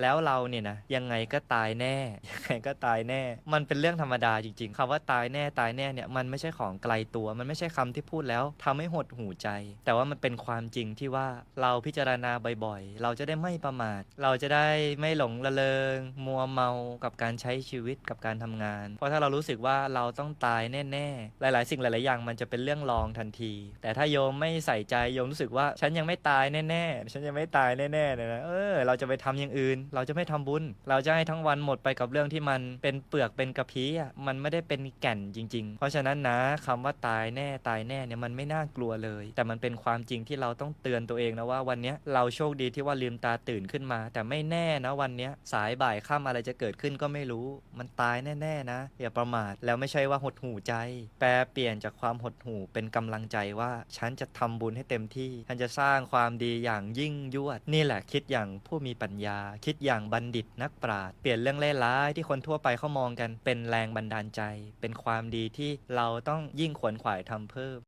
แล้วเราเนี่ยนะยังไงก็ตายแน่ ยังไงก็ตายแน่ มันเป็นเรื่องธรรมดาจริง ๆคำว่าตายแน่ตายแน่เนี่ยมันไม่ใช่ของไกลตัว มันไม่ใช่คำที่พูดแล้วทำให้หดหูใจ แต่ว่ามันเป็นความจริงที่ว่าเราพิจารณาบ่อยๆ เราจะได้ไม่ประมาท เราจะได้ไม่หลงระเริง มัวเมากับการใช้ชีวิตกับการทำงาน เพราะถ้าเรารู้สึกว่าเราต้องตายแน่ๆ หลายๆ สิ่งหลาย ๆ อย่างมันจะเป็นเรื่องรองทันที แต่ถ้าโยมไม่ใส่ใจโยมรู้สึกว่าฉันยังไม่ตายแน่ๆ ฉันยังไม่ตายแน่ๆเนี่ยนะเออเราจะไปทำอย่างอื่นเราจะไม่ทำบุญ เราจะให้ทั้งวันหมดไปกับเรื่องที่มันเป็นเปลือกเป็นกระพี้อะมันไม่ได้เป็นแก่นจริง ๆ เพราะฉะนั้นนะคำว่าตายแน่ตายแน่เนี่ยมันไม่น่ากลัวเลย แต่มันเป็นความจริงที่เราต้องเตือนตัวเองนะว่าวันนี้เราโชคดีที่ว่าลืมตาตื่นขึ้นมา แต่ไม่แน่นะวันนี้สายบ่ายค่ำอะไรจะเกิดขึ้นก็ไม่รู้ มันตายแน่ๆนะอย่าประมาทแล้วไม่ใช่ว่าหดหูใจ แปลเปลี่ยนจากความหดหูเป็นกำลังใจว่า ฉันจะทำบุญให้เต็มที่ ฉันจะสร้างความดีอย่างยิ่งยวด นี่แหละคิดอย่างผู้มีปัญญาคิดอย่างบัณฑิตนักปราชญ์เปลี่ยนเรื่องเล่ร้ายที่คนทั่วไปเขามองกันเป็นแรงบันดาลใจ เป็นความดีที่เราต้องยิ่งขวนขวายทำเพิ่ม